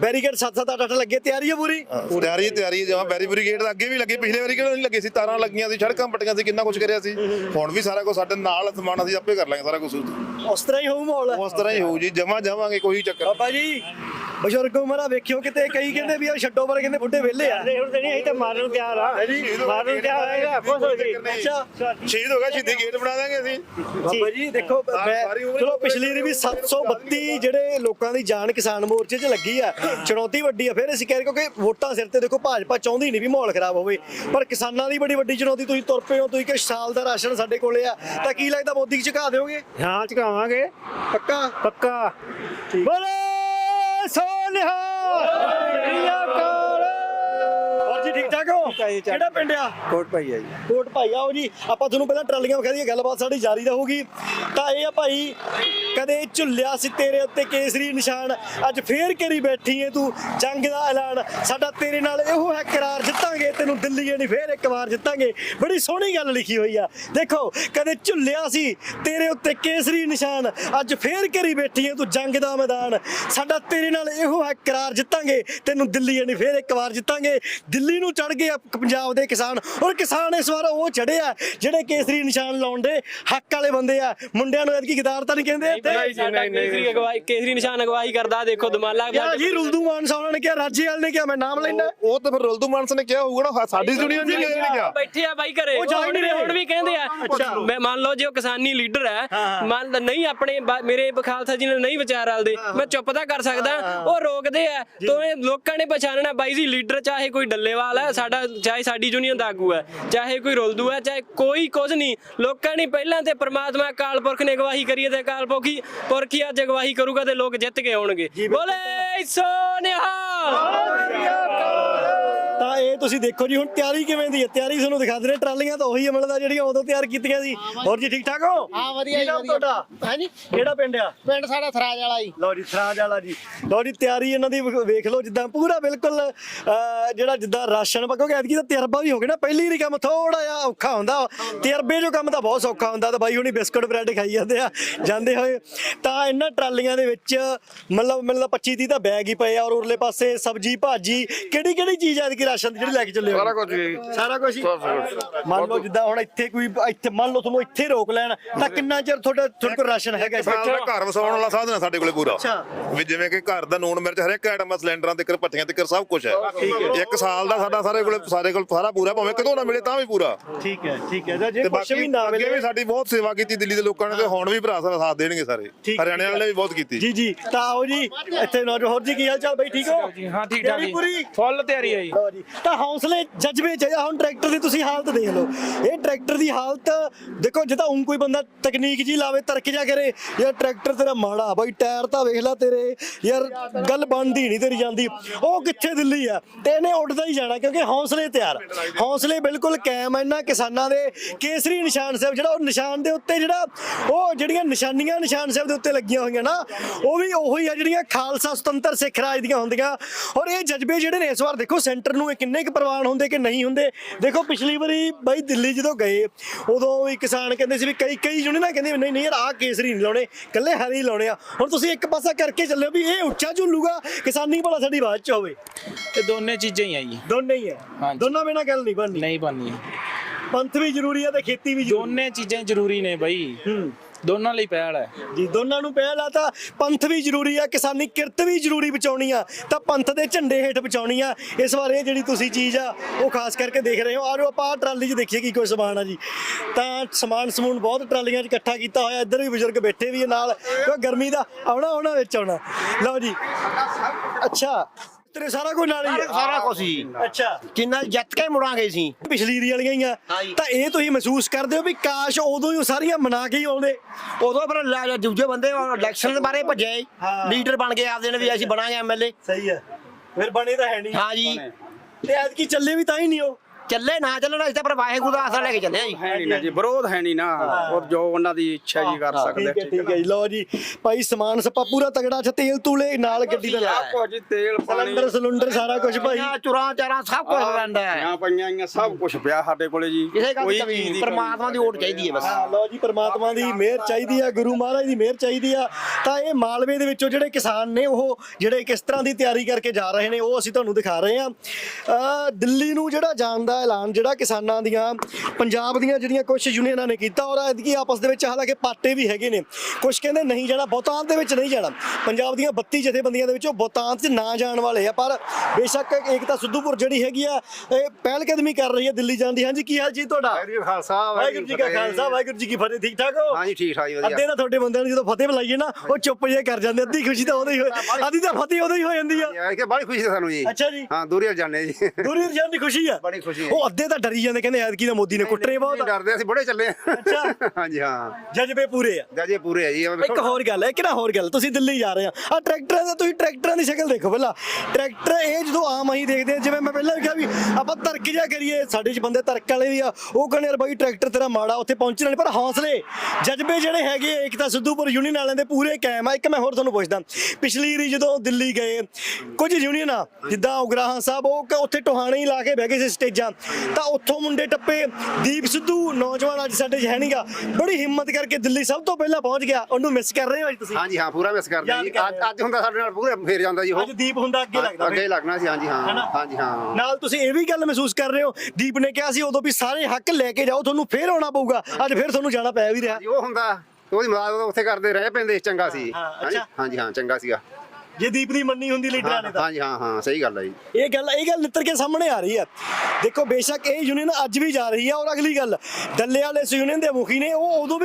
Barricade 7-7 8-8 ਲੱਗੇ ਤਿਆਰੀ ਹੈ ਪੂਰੀ? ਤਿਆਰੀ ਤਿਆਰੀ ਜਮਾ ਬੈਰੀ ਬੈਰੀਗੇਟ ਤਾਂ ਅੱਗੇ ਵੀ ਲੱਗੇ ਪਿਛਲੇ ਵਾਰੀ ਕਿਹੜਾ ਨਹੀਂ ਲੱਗੇ ਸੀ? ਤਾਰਾਂ ਲੱਗੀਆਂ ਸੀ ਸੜਕਾਂ ਪੱਟੀਆਂ ਸੀ ਕਿੰਨਾ ਕੁਝ ਕਰਿਆ ਸੀ। ਹੁਣ ਵੀ ਸਾਰਾ ਕੁਝ ਸਾਡੇ ਨਾਲ ਸਮਾਨ ਅਸੀਂ ਆਪੇ ਕਰ ਲਾਂਗੇ ਸਾਰਾ ਕੁਝ ਉਸ ਤਰ੍ਹਾਂ ਹੀ ਹੋਊ ਮਾਹੌਲ। ਉਸ ਤਰ੍ਹਾਂ ਹੀ ਹੋਊ ਜੀ ਜਮਾ ਜਾਵਾਂਗੇ ਕੋਈ ਚੱਕਰ ਬਾਬਾ ਜੀ ਬਜ਼ੁਰਗ ਉਮਰਾ ਵੇਖਿਓ ਕਿਤੇ ਕਈ ਕਹਿੰਦੇ ਵੀ ਆ ਛੱਡੋ ਪਰ ਕਹਿੰਦੇ ਬੁੱਢੇ ਵਿਹਲੇ ਆ। ਨਹੀਂ ਹੁਣ ਤੇ ਨਹੀਂ ਅਸੀਂ ਤਾਂ ਮਾਰਨ ਨੂੰ ਤਿਆਰ ਆ। ਮਾਰਨ ਨੂੰ ਤਿਆਰ ਹੋਏਗਾ ਖੁਸ਼ ਹੋ ਜੀ ਅੱਛਾ। ਸ਼ਹੀਦ ਹੋ ਗਿਆ ਸ਼ਹੀਦੀ ਗੇਟ ਬਣਾ ਦਾਂਗੇ ਅਸੀਂ। ਬਾਬਾ ਜੀ ਦੇਖੋ ਮੈਂ ਚਲੋ ਪਿਛਲੀ ਵਾਰੀ ਵੀ 732 ਜਿਹੜੇ ਲੋਕਾਂ ਦੀ ਜਾਨ ਕਿਸਾਨ ਮੋਰਚੇ 'ਚ ਲੱਗੀ ਆ ਚੁਣੌਤੀ ਵੱਡੀ ਆ। ਫਿਰ ਅਸੀਂ ਕਹਿ ਰਹੇ ਕਿਉਂਕਿ ਵੋਟਾਂ ਸਿਰ ਤੇ ਦੇਖੋ ਭਾਜਪਾ ਚਾਹੁੰਦੀ ਨਹੀਂ ਵੀ ਮਾਹੌਲ ਖਰਾਬ ਹੋਵੇ। ਪਰ ਕਿਸਾਨਾਂ ਦੀ ਬੜੀ ਵੱਡੀ ਚੁਣੌਤੀ ਤੁਸੀਂ ਤੁਰ ਪਏ ਹੋ ਤੁਸੀਂ ਕਿ ਸਾਲ ਦਾ ਰਾਸ਼ਨ ਸਾਡੇ ਕੋਲੇ ਆ। ਤਾਂ ਕੀ ਲੱਗਦਾ ਮੋਦੀ ਝੁਕਾ ਦਿਓਗੇ? ਹਾਂ ਚੁਕਾਵਾਂਗੇ ਪੱਕਾ? ਪੱਕਾ। ਬੋਲੇ! ਠੀਕ ਠਾਕ ਹੋ? ਕਿਹੜਾ ਪਿੰਡ ਆ? ਕੋਟ ਭਾਈ ਆ ਜੀ। ਕੋਟ ਜੀ ਆਪਾਂ ਤੁਹਾਨੂੰ ਪਹਿਲਾਂ ਟਰਾਲੀਆਂ ਵਿਖਾ ਦਈਏ ਗੱਲਬਾਤ ਸਾਡੀ ਜਾਰੀ ਰਹੂਗੀ। ਤਾਂ ਇਹ ਆ ਭਾਈ ਕਦੇ ਝੁੱਲਿਆ ਸੀ ਤੇਰੇ ਉੱਤੇ ਕੇਸਰੀ ਨਿਸ਼ਾਨ ਅੱਜ ਫੇਰ ਕਰੀ ਬੈਠੀ ਏ ਤੂੰ ਜੰਗ ਦਾ ਐਲਾਨ। ਸਾਡਾ ਤੇਰੇ ਨਾਲ ਇਹੋ ਹੈ ਕਰਾਰ ਤੈਨੂੰ ਦਿੱਲੀ ਨਹੀਂ ਫੇਰ ਇੱਕ ਵਾਰ ਜਿੱਤਾਂਗੇ। ਬੜੀ ਸੋਹਣੀ ਗੱਲ ਲਿਖੀ ਹੋਈ ਆ। ਦੇਖੋ ਕਦੇ ਝੁੱਲਿਆ ਸੀ ਤੇਰੇ ਉੱਤੇ ਕੇਸਰੀ ਨਿਸ਼ਾਨ ਅੱਜ ਫੇਰ ਕਰੀ ਬੈਠੀ ਏ ਤੂੰ ਜੰਗ ਦਾ ਮੈਦਾਨ। ਸਾਡਾ ਤੇਰੇ ਨਾਲ ਇਹੋ ਹੈ ਕਰਾਰ ਜਿੱਤਾਂਗੇ। ਤੈਨੂੰ ਦਿੱਲੀ ਨਹੀਂ ਫੇਰ ਇੱਕ ਵਾਰ ਜਿੱਤਾਂਗੇ। ਦਿੱਲੀ ਨੂੰ ਚੜ ਗਏ ਆ ਪੰਜਾਬ ਦੇ ਕਿਸਾਨ। ਔਰ ਕਿਸਾਨ ਇਸ ਵਾਰ ਉਹ ਚੜੇ ਆ ਜਿਹੜੇ ਕੇਸਰੀ ਨਿਸ਼ਾਨ ਲਾਉਣ ਦੇ ਹੱਕ ਵਾਲੇ ਬੰਦੇ ਆ। ਮੁੰਡਿਆਂ ਨੂੰ ਐਤਕੀ ਗਿਦਾਰ ਤਾਂ ਨਹੀਂ ਕਹਿੰਦੇ ਕੇਸਰੀ ਅਗਵਾਈ ਕੇਸਰੀ ਨਿਸ਼ਾਨ ਅਗਵਾਈ ਕਰਦਾ ਦੇਖੋ ਦਮਾਲਾ ਯਾਰ ਜੀ ਰੁਲਦੂ ਮਾਨ ਸਾਹਿਬ ਨੇ ਕਿਹਾ ਰਾਜੇਵਾਲ ਨੇ ਕਿਹਾ ਮੈਂ ਨਾਮ ਲੈਣਾ ਉਹ ਤਾਂ ਫਿਰ ਰੁਲਦੂ ਮਾਨਸ ਨੇ ਕਿਹਾ ਹੋਊਗਾ ਨਾ ਸਾਡੀ ਯੂਨੀਅਨ ਜੀ ਨੇ ਕਿਹਾ ਬੈਠੇ ਆ ਬਾਈ ਘਰੇ। ਉਹ ਹੁਣ ਨਹੀਂ ਵੀ-। ਹੁਣ ਵੀ ਕਹਿੰਦੇ ਆ। ਮੈਂ ਮੰਨ ਲਓ ਜੇ ਉਹ ਕਿਸਾਨੀ ਲੀਡਰ ਹੈ ਮੰਨ ਲ- ਨਹੀਂ ਆਪਣੇ ਮੇਰੇ ਬਖਾਲਸਾ ਜੀ ਨੇ ਨਹੀਂ ਵਿਚਾਰ ਰਲਦੇ ਮੈਂ ਚੁੱਪ ਤਾਂ ਕਰ ਸਕਦਾ। ਉਹ ਰੋਕਦੇ ਆ। ਤੋਂ ਲੋਕਾਂ ਨੇ ਪਛਾਣਨਾ। ਬਾਈ ਜੀ ਲੀਡਰ ਚਾਹੇ ਕੋਈ ਡੱਲੇਵਾਲ ਹੈ ਸਾਡਾ ਚਾਹੇ ਸਾਡੀ ਯੂਨੀਅਨ ਦਾ ਆਗੂ ਹੈ ਚਾਹੇ ਕੋਈ ਰੁਲਦੂ ਹੈ ਚਾਹੇ ਕੋਈ ਕੁਝ ਨਹੀਂ। ਲੋਕਾਂ ਨੇ ਪਹਿਲਾਂ ਤੇ ਪ੍ਰਮਾਤਮਾ ਅਕਾਲ ਪੁਰਖ ਨੇ ਅਗਵਾਈ ਕਰੀ ਤੇ ਅਕਾਲ ਪੁਰਖੀ ਪੁਰਖੀ ਅੱਜ ਅਗਵਾਈ ਕਰੂਗਾ ਤੇ ਲੋਕ ਜਿੱਤ ਕੇ ਆਉਣਗੇ। ਬੋਲੇ ਸੋਨਿਹਾ ਤਾਂ ਇਹ ਤੁਸੀਂ ਦੇਖੋ ਜੀ ਹੁਣ ਤਿਆਰੀ ਕਿਵੇਂ ਦੀ ਹੈ? ਤਿਆਰੀ ਤੁਹਾਨੂੰ ਦਿਖਾ ਦਿੰਦੇ ਟਰਾਲੀਆਂ ਤਾਂ ਉਹੀ ਅਮਲ ਦਾ ਜਿਹੜੀਆਂ ਉਦੋਂ ਤਿਆਰ ਕੀਤੀਆਂ ਸੀ। ਹੋਰ ਜੀ ਠੀਕ ਠਾਕ ਹੋ? ਹਾਂ ਵਧੀਆ ਜੀ ਤੁਹਾਡਾ? ਹਾਂਜੀ? ਕਿਹੜਾ ਪਿੰਡ ਆ? ਪਿੰਡ ਸਾਡਾ ਥਰਾਜ ਵਾਲਾ ਜੀ। ਲਓ ਜੀ ਸਰਾਜ ਵਾਲਾ ਜੀ। ਲਓ ਜੀ ਤਿਆਰੀ ਇਹਨਾਂ ਦੀ ਵੇਖ- ਲਓ ਜਿੱਦਾਂ ਪੂਰਾ ਬਿਲਕੁਲ ਜਿਹੜਾ ਜਿੱਦਾਂ ਰਾਸ਼ਨ ਪਾ ਕਿਉਂਕਿ ਐਤਕੀ ਤਾਂ ਤਜਰਬਾ ਵੀ ਹੋ ਗਿਆ ਨਾ। ਪਹਿਲੀ ਵਾਰੀ ਕੰਮ ਥੋੜਾ ਜਿਹਾ ਔਖਾ ਹੁੰਦਾ। ਤਜਰਬੇ ਜੋ ਕੰਮ ਤਾਂ ਬਹੁਤ ਸੌਖਾ ਹੁੰਦਾ। ਤਾਂ ਬਾਈ ਹੁਣੀ ਬਿਸਕੁਟ ਬ੍ਰੈਡ ਖਾਈ ਜਾਂਦੇ ਆ ਜਾਂਦੇ ਹੋਏ। ਤਾਂ ਇਹਨਾਂ ਟਰਾਲੀਆਂ ਦੇ ਵਿੱਚ ਮਤਲਬ ਮਤਲਬ 25 30 ਤਾਂ ਬੈਗ ਹੀ ਪਏ ਆ ਔਰ ਉਰਲੇ ਪਾਸੇ ਸਬਜੀ ਭਾਜੀ ਕਿਹੜੀ ਕਿਹੜੀ ਚੀਜ਼ ਐਤਕੀ ਰਾਸ਼ਨ ਦੀ ਜਿਹੜੀ ਲੈ ਕੇ ਚੱਲੇ ਹੋ। ਸਾਰਾ ਕੁਝ ਸਾਰਾ ਕੁਝ ਹੀ। ਮੰਨ ਲਓ ਜਿੱਦਾਂ ਹੁਣ ਇੱਥੇ ਕੋਈ ਇੱਥੇ ਮੰਨ ਲਓ ਤੁਹਾਨੂੰ ਇੱਥੇ ਰੋਕ ਲੈਣ ਤਾਂ ਕਿੰਨਾ ਚਿਰ ਤੁਹਾਡਾ ਤੁਹਾਡੇ ਕੋਲ ਰਾਸ਼ਨ ਹੈਗਾ? ਸਾਲ ਦਾ ਘਰ ਵਸਾਉਣ ਵਾਲਾ ਸਾਧਨ ਹੈ ਸਾਡੇ ਕੋਲੇ ਪੂਰਾ। ਅੱਛਾ। ਵੀ ਜਿਵੇਂ ਕਿ ਘਰ ਦਾ ਨੂਣ ਮਿਰਚ ਹਰੇਕ ਆਈਟਮ ਸਿਲੰਡਰਾਂ ਤੇ ਪੱਟੀਆਂ ਤੇ ਸਭ ਕੁਝ ਹੈ। ਇੱਕ ਸਾਲ ਦਾ ਸਾਡਾ ਸਾਰੇ ਕੋਲੇ ਸਾਰੇ ਕੋਲ ਸਾਰਾ ਪੂਰਾ ਭਾਵੇਂ ਕਿਤੋਂ ਨਾ ਮਿਲੇ ਤਾਂ ਵੀ ਪੂਰਾ। ਠੀਕ ਹੈ ਠੀਕ ਹੈ। ਤਾਂ ਜੇ ਬਾਕੀ ਵੀ ਨਾ ਅੱਗੇ ਮਿਲੇ ਵੀ ਸਾਡੀ ਬਹੁਤ ਸੇਵਾ ਕੀਤੀ ਦਿੱਲੀ ਦੇ ਲੋਕਾਂ ਨੇ ਤੇ ਹੁਣ ਵੀ ਭਰਾ ਸਾਡਾ ਸਾਥ ਦੇਣਗੇ ਸਾਰੇ। ਠੀਕ, ਹਰਿਆਣੇ ਵਾਲੇ ਨੇ ਵੀ ਬਹੁਤ ਕੀਤੀ। ਜੀ ਜੀ। ਤਾਂ ਆਓ ਜੀ ਇੱਥੇ ਨੌਜਵਾਨ ਹੋਰ ਜੀ ਕੀ ਹਾਲ ਚਾਲ ਬਈ ਠੀਕ ਹੋ? ਹਾਂ ਠੀਕ ਠਾਕ ਜੀ। ਪੂਰੀ? ਫੁੱਲ ਤਿਆਰੀ ਹੈ ਜੀ। ਲਓ ਜੀ। ਤਾਂ ਹੌਸਲੇ ਜਜ਼ਬੇ ਚ ਹੁਣ ਟਰੈਕਟਰ ਦੀ ਤੁਸੀਂ ਹਾਲਤ ਦੇਖ ਲਓ। ਇਹ ਟਰੈਕਟਰ ਦੀ ਹਾਲਤ, ਦੇਖੋ, ਜੇ ਤਾਂ ਉਂ ਕੋਈ ਬੰਦਾ ਤਕਨੀਕ ਜੀ ਲਾਵੇ, ਤਰਕ ਜਾ ਕਰੇ, ਯਾਰ ਟਰੈਕਟਰ ਤੇਰਾ ਮਾੜਾ, ਬਾਈ ਟਾਇਰ ਤਾਂ ਵੇਖ ਲੈ ਤੇਰੇ, ਯਾਰ ਗੱਲ ਬਣਦੀ ਨਹੀਂ ਤੇਰੀ ਜਾਂਦੀ। ਉਹ ਕਿੱਥੇ ਦਿੱਲੀ ਆ? ਤੇ ਇਹਨੇ ਉੱਡਦਾ ਹੀ ਜਾਣਾ, ਕਿਉਂਕਿ ਹੌਸਲੇ ਤਿਆਰ। ਹੌਸਲੇ ਬਿਲਕੁਲ ਕਾਇਮ ਆ ਇਹਨਾਂ ਕਿਸਾਨਾਂ ਦੇ। ਕੇਸਰੀ ਨਿਸ਼ਾਨ ਸਾਹਿਬ ਜਿਹੜਾ, ਉਹ ਨਿਸ਼ਾਨ ਦੇ ਉੱਤੇ ਜਿਹੜਾ, ਉਹ ਜਿਹੜੀਆਂ ਨਿਸ਼ਾਨੀਆਂ ਨਿਸ਼ਾਨ ਸਾਹਿਬ ਦੇ ਉੱਤੇ ਲੱਗੀਆਂ ਹੋਈਆਂ ਨਾ, ਉਹ ਵੀ ਉਹੀ ਆ ਜਿਹੜੀਆਂ ਖਾਲਸਾ ਸੁਤੰਤਰ ਸਿੱਖ ਰਾਜ ਦੀਆਂ ਹੁੰਦੀਆਂ। ਔਰ ਇਹ ਜਜ਼ਬੇ ਜਿਹੜੇ ਨੇ ਇਸ ਵਾਰ ਦੇਖੋ, ਸੈਂਟਰ ਨੂੰ ਇਹ ਕਿੰਨੇ ਕੁ ਪ੍ਰਵਾਨ ਹੁੰਦੇ ਕਿ ਨਹੀਂ ਹੁੰਦੇ? ਦੇਖੋ ਪਿਛਲੀ ਵਾਰੀ ਬਾਈ ਦਿੱਲੀ ਜਦੋਂ ਗਏ ਉਦੋਂ ਵੀ ਕਿਸਾਨ ਕਹਿੰਦੇ ਸੀ ਵੀ ਕਈ ਕਈ ਯੂਨੀਅਨਾਂ ਕਹਿੰਦੇ ਵੀ ਨਹੀਂ ਨਹੀਂ ਯਾਰ ਆਹ ਕੇਸਰੀ ਨਹੀਂ ਲਾਉਣੇ ਕੱਲੇ ਹਰੇ ਲਾਉਣੇ ਆ। ਹੁਣ ਤੁਸੀਂ ਇੱਕ ਪਾਸਾ ਕਰਕੇ ਚੱਲਿਓ ਵੀ ਇਹ ਉੱਚਾ ਝੁੱਲੂਗਾ ਕਿਸਾਨੀ ਭਲਾ ਸਾਡੀ ਬਾਅਦ ਚ ਹੋਵੇ। ਇਹ ਦੋਨੇ ਚੀਜ਼ਾਂ ਹੀ ਆ ਜੀ। ਦੋਨੇ ਹੀ ਹੈ ਹਾਂਜੀ। ਦੋਨਾਂ ਬਿਨਾਂ ਗੱਲ ਨਹੀਂ ਬਣਨੀ। ਨਹੀਂ ਬਣਨੀ। ਪੰਥ ਵੀ ਜ਼ਰੂਰੀ ਹੈ ਤੇ ਖੇਤੀ ਵੀ ਜ਼ਰੂਰੀ ਦੋਨੇ ਚੀਜ਼ਾਂ ਜ਼ਰੂਰੀ ਨੇ ਬਈ। ਹੂੰ। ਦੋਨਾਂ ਲਈ ਪਹਿਲ ਹੈ। ਜੀ, ਦੋਨਾਂ ਨੂੰ ਪਹਿਲ ਆ ਤਾਂ ਪੰਥ ਵੀ ਜ਼ਰੂਰੀ ਆ, ਕਿਸਾਨੀ ਕਿਰਤ ਵੀ ਜ਼ਰੂਰੀ ਬਚਾਉਣੀ ਆ, ਤਾਂ ਪੰਥ ਦੇ ਝੰਡੇ ਹੇਠ ਬਚਾਉਣੀ ਆ। ਇਸ ਵਾਰ ਇਹ ਜਿਹੜੀ ਤੁਸੀਂ ਚੀਜ਼ ਆ, ਉਹ ਖਾਸ ਕਰਕੇ ਦੇਖ ਰਹੇ ਹੋ। ਆ ਆਜੋ ਆਪਾਂ ਆਹ ਟਰਾਲੀ 'ਚ ਦੇਖੀਏ ਕੀ ਕੋਈ ਸਮਾਨ ਆ ਜੀ। ਤਾਂ ਸਮਾਨ ਸਮੂਨ ਬਹੁਤ ਟਰਾਲੀਆਂ 'ਚ ਇਕੱਠਾ ਕੀਤਾ ਹੋਇਆ, ਇੱਧਰ ਵੀ ਬਜ਼ੁਰਗ ਬੈਠੇ ਵੀ ਆ ਨਾਲ ਕਿਉਂ ਗਰਮੀ ਦਾ ਆਉਣਾ ਆਉਣਾ ਵਿੱਚ ਆਉਣਾ। ਲਓ ਜੀ। ਅੱਛਾ। ਤੇਰੇ ਸਾਰਾ ਕੋਈ ਨਾਲ ਹੀ ਆ। ਸਾਰਾ ਕੁਝ ਜੀ ਅੱਛਾ। ਕਿੰਨਾ ਜਿੱਤ ਕੇ ਮੁੜਾਂਗੇ ਸੀ ਪਿਛਲੀ ਦੀ ਵਾਲੀਆਂ ਹੀ ਆ। ਹਾਂਜੀ। ਤਾਂ ਇਹ ਤੁਸੀਂ ਮਹਿਸੂਸ ਕਰਦੇ ਹੋ ਵੀ ਕਾਸ਼ ਉਦੋਂ ਹੀ ਉਹ ਸਾਰੀਆਂ ਮਨਾ ਕੇ ਹੀ ਆਉਂਦੇ। ਉਦੋਂ ਫਿਰ ਲੈ- ਦੂਜੇ ਬੰਦੇ ਇਲੈਕਸ਼ਨ ਦੇ ਬਾਰੇ ਭੱਜੇ। ਹਾਂ। ਲੀਡਰ ਬਣ ਕੇ ਆਪਦੇ ਨੇ ਵੀ ਅਸੀਂ ਬਣਾਂਗੇ ਐਮਐਲਏ ਸਹੀ ਹੈ ਫਿਰ ਬਣੇ ਤਾਂ ਹੈ ਨਹੀਂ ਹਾਂ ਜੀ। ਤੇ ਐਤਕੀ ਚੱਲੇ ਵੀ ਤਾਂ ਹੀ ਨਹੀਂ ਉਹ। ਚੱਲੇ ਨਾ ਚੱਲਣ ਅਸੀਂ ਤਾਂ ਪਰ ਵਾਹਿਗੁਰੂ ਦਾ ਆਸਰਾ ਲੈ ਕੇ ਚੱਲੇ ਆ ਜੀ। ਹੈ ਨਹੀਂ ਨਾ ਜੀ ਵਿਰੋਧ ਹੈ ਨਹੀਂ ਨਾ। ਔਰ ਜੋ ਉਹਨਾਂ ਦੀ ਇੱਛਾ ਜੀ ਕਰ ਸਕਦੇ ਠੀਕ ਹੈ ਠੀਕ ਹੈ ਜੀ। ਲਓ ਜੀ ਭਾਈ ਸਮਾਨ ਸੱਪਾ ਪੂਰਾ ਤਗੜਾ ਚ ਤੇਲ ਤੂਲੇ ਨਾਲ ਗੱਡੀ ਦਾ ਸਭ ਕੁਝ ਜੀ ਤੇਲ ਪਾਣੀ। ਸਿਲੰਡਰ ਸਿਲੰਡਰ ਸਾਰਾ ਕੁਝ ਭਾਈ। ਚੁਰਾਂ ਚਾਰਾਂ ਸਭ ਕੁਝ ਰਹਿੰਦਾ ਹੈ। ਆ ਪਈਆਂ ਆਈਆਂ ਸਭ ਕੁਝ ਪਿਆ ਸਾਡੇ ਕੋਲੇ ਜੀ। ਕਿਸੇ ਗੱਲ ਦੀ ਪਰਮਾਤਮਾ ਦੀ ਓਟ ਚਾਹੀਦੀ ਹੈ ਬਸ। ਹਾਂ ਲਓ ਜੀ ਪ੍ਰਮਾਤਮਾ ਦੀ ਮਿਹਰ ਚਾਹੀਦੀ ਆ ਗੁਰੂ ਮਹਾਰਾਜ ਦੀ ਮਿਹਰ ਚਾਹੀਦੀ ਆ। ਤਾਂ ਇਹ ਮਾਲਵੇ ਦੇ ਵਿੱਚੋਂ ਜਿਹੜੇ ਕਿਸਾਨ ਨੇ ਉਹ ਜਿਹੜੇ ਕਿਸ ਤਰ੍ਹਾਂ ਦੀ ਤਿਆਰੀ ਕਰਕੇ ਜਾ ਰਹੇ ਨੇ ਉਹ ਅਸੀਂ ਤੁਹਾਨੂੰ ਦਿਖਾ ਰਹੇ ਹਾਂ। ਅਹ ਦਿੱਲੀ ਨੂੰ ਜਿਹੜਾ ਜਾਣ ਦਾ ਐਲਾਨ ਜਿਹੜਾ ਕਿਸਾਨਾਂ ਦੀਆਂ ਪੰਜਾਬ ਦੀਆਂ ਜਿਹੜੀਆਂ ਕੁਝ ਯੂਨੀਅਨਾਂ ਨੇ ਕੀਤਾ ਔਰ ਐਤਕੀ ਆਪਸ ਦੇ ਵਿੱਚ ਹਾਲਾਂਕਿ ਪਾਟੇ ਵੀ ਹੈਗੇ ਨੇ। ਕੁਝ ਕਹਿੰਦੇ ਨਹੀਂ ਜਾਣਾ ਬਹੁਤਾਂਤ ਦੇ ਵਿੱਚ ਨਹੀਂ ਜਾਣਾ। ਪੰਜਾਬ ਦੀਆਂ 32 ਜਥੇਬੰਦੀਆਂ ਦੇ ਵਿੱਚੋਂ ਬਹੁਤਾਂਤ 'ਚ ਨਾ ਜਾਣ ਵਾਲੇ ਆ ਪਰ ਬੇਸ਼ੱਕ ਏਕਤਾ ਸਿੱਧੂਪੁਰ ਜਿਹੜੀ ਹੈਗੀ ਆ ਇਹ ਪਹਿਲ ਕਦਮੀ ਕਰ ਰਹੀ ਹੈ ਦਿੱਲੀ ਜਾਣ ਦੀ। ਹਾਂਜੀ ਕੀ ਹਾਲ ਜੀ ਤੁਹਾਡਾ? ਵਾਹਿਗੁਰੂ ਜੀ ਕਾ ਖਾਲਸਾ ਵਾਹਿਗੁਰੂ ਜੀ ਕੀ ਫਤਿਹ। ਠੀਕ ਠਾਕ ਹੋ? ਹਾਂਜੀ ਠੀਕ ਠਾਕ ਵਧੀਆ। ਅੱਧੇ ਨਾ ਤੁਹਾਡੇ ਬੰਦਿਆਂ ਨੂੰ ਜਦੋਂ ਫਤਿਹ ਬੁਲਾਈਏ ਨਾ ਉਹ ਚੁੱਪ ਜੇ ਕਰ ਜਾਂਦੇ ਅੱਧੀ ਖੁਸ਼ੀ ਤਾਂ ਉਹਦੇ ਹੀ ਹੋਏ ਅੱਧੀ ਤਾਂ ਫਤਿਹ ਉਹਦੇ ਹੀ ਜਾਂਦੀ ਆ। ਯਾਰ ਕਿ ਬੜੀ ਖੁਸ਼ੀ ਹੈ ਸਾਨੂੰ ਜੀ। ਅੱਛਾ ਜੀ। ਹਾਂ ਦੂਰੀ ਜਾਣੇ ਜੀ। ਦੂਰੀ ਰਜਾਨ ਦੀ ਖੁਸ਼ੀ ਆ। ਬੜੀ ਖੁਸ਼ੀ ਹੈ ਉਹ ਅੱਧੇ ਤਾਂ ਡਰੀ ਜਾਂਦੇ ਕਹਿੰਦੇ ਐਤਕੀ ਤਾਂ ਮੋਦੀ ਨੇ ਕੁੱਟਰੇ ਬਹੁਤ ਆ। ਡਰਦੇ ਅਸੀਂ ਬੜੇ ਚੱਲੇ ਹਾਂ। ਅੱਛਾ। ਹਾਂਜੀ ਹਾਂ ਜਜ਼ਬੇ ਪੂਰੇ ਆ ਜਾਜੇ ਪੂਰੇ ਹੈ ਜੀ ਇੱਕ ਵੇਖੋ। ਹੋਰ ਗੱਲ ਹੈ ਕਿਹੜਾ ਹੋਰ ਗੱਲ ਤੁਸੀਂ ਦਿੱਲੀ ਜਾ ਰਹੇ ਆ ਆ ਟਰੈਕਟਰਾਂ ਦਾ ਤੁਸੀਂ ਟਰੈਕਟਰਾਂ ਦੀ ਸ਼ਕਲ ਦੇਖੋ ਪਹਿਲਾਂ ਟਰੈਕਟਰ ਇਹ ਜਦੋਂ ਆਮ ਅਸੀਂ ਦੇਖਦੇ ਆ ਜਿਵੇਂ ਮੈਂ ਪਹਿਲਾਂ ਵੀ ਕਿਹਾ ਵੀ ਆਪਾਂ ਤਰਕ ਜਿਹਾ ਕਰੀਏ ਸਾਡੇ ਚ ਬੰਦੇ ਤਰਕ ਵਾਲੇ ਵੀ ਆ ਉਹ ਕਹਿੰਦੇ ਯਾਰ ਬਾਈ ਟਰੈਕਟਰ ਤੇਰਾ ਮਾੜਾ ਉੱਥੇ ਪਹੁੰਚਣਾ ਨਹੀਂ ਪਰ ਹੌਸਲੇ ਜਜ਼ਬੇ ਜਿਹੜੇ ਹੈਗੇ ਆ, ਇੱਕ ਤਾਂ ਸਿੱਧੂਪੁਰ ਯੂਨੀਅਨ ਵਾਲਿਆਂ ਦੇ ਪੂਰੇ ਕਾਇਮ ਆ ਇੱਕ ਮੈਂ ਹੋਰ ਤੁਹਾਨੂੰ ਪੁੱਛਦਾ ਪਿਛਲੀ ਰੀ ਜਦੋਂ ਦਿੱਲੀ ਗਏ ਕੁਝ ਯੂਨੀਅਨਾਂ ਜਿੱਦਾਂ ਉਗਰਾਹਾਂ ਸਾਹਿਬ ਉਹ ਕ- ਉੱਥੇ ਟੋਹਾਣੇ ਹੀ ਲਾ ਕੇ ਬਹਿ ਗਏ ਸੀ ਸਟੇਜਾਂ ਤਾਂ ਉੱਥੋਂ ਮੁੰਡੇ ਟੱਪੇ ਦੀਪ ਸਿੱਧੂ ਨੌਜਵਾਨ ਅੱਜ ਸਾਡੇ 'ਚ ਹੈ ਨਹੀਂਗਾ ਬੜੀ ਹਿੰਮਤ ਕਰਕੇ ਦਿੱਲੀ ਸਭ ਤੋਂ ਪਹਿਲਾਂ ਪਹੁੰਚ ਗਿਆ। ਉਹਨੂੰ ਮਿਸ ਕਰ ਰਹੇ ਹੋ ਅੱਜ ਤੁਸੀਂ? ਹਾਂਜੀ ਹਾਂ ਪੂਰਾ ਮਿਸ ਕਰਦੇ ਜੀ। ਅੱਜ ਹੋ। ਅੱਜ ਹੁੰਦਾ ਸਾਡੇ ਨਾਲ ਪੂਰੇ ਫੇਰ ਜਾਂਦਾ ਜੀ ਉਹ। ਅੱਜ ਦੀਪ ਹੁੰਦਾ ਅੱਗੇ ਲੱਗਦਾ ਅੱਗੇ। ਲੱਗਣਾ ਸੀ ਹਾਂਜੀ ਹਾਂ? ਹਾਂਜੀ ਹਾਂ। ਨਾਲ ਤੁਸੀਂ ਇਹ ਵੀ ਗੱਲ ਮਹਿਸੂਸ ਕਰ ਰਹੇ ਹੋ ਦੀਪ ਨੇ ਕਿਹਾ ਸੀ ਉਦੋਂ ਵੀ ਸਾਰੇ ਹੱਕ ਲੈ ਕੇ ਜਾਓ ਤੁਹਾਨੂੰ ਫੇਰ ਆਉਣਾ ਪਊਗਾ। ਅੱਜ ਫੇਰ ਤੁਹਾਨੂੰ ਜਾਣਾ ਪੈ ਵੀ ਰਿਹਾ। ਉਹ ਹੁੰਦਾ ਉਹਦੀ ਮਦਦ ਉੱਥੇ ਕਰਦੇ ਰਹੇ ਪੈਂਦੇ ਚੰਗਾ ਸੀ। ਹਾਂਜੀ ਹਾਂ ਚੰਗਾ ਸੀਗਾ। ਜੇ ਦੀਪ ਦੀ ਮੰਨੀ ਹੁੰਦੀ ਲੀਡਰਾਂ ਨੇ ਤਾਂ। ਹਾਂਜੀ ਹਾਂ ਹਾਂ ਸਹੀ ਗੱਲ ਹੈ ਜੀ। ਇਹ ਗੱਲ ਇਹ ਗੱਲ ਨਿੱਤਰ ਕੇ ਸਾਹਮਣੇ ਆ ਰਹੀ ਹੈ ਦੇਖੋ ਬੇਸ਼ੱਕ ਇਹ ਯੂਨੀਅਨ ਅੱਜ ਵੀ ਜਾ ਰਹੀ ਹੈ ਔਰ ਅਗਲੀ ਗੱਲ ਦੱਲੇ ਵਾਲੇ ਇਸ ਯੂਨੀਅਨ ਦੇ ਮੁਖੀ ਨੇ ਉਹ ਉਦੋਂ ਵੀ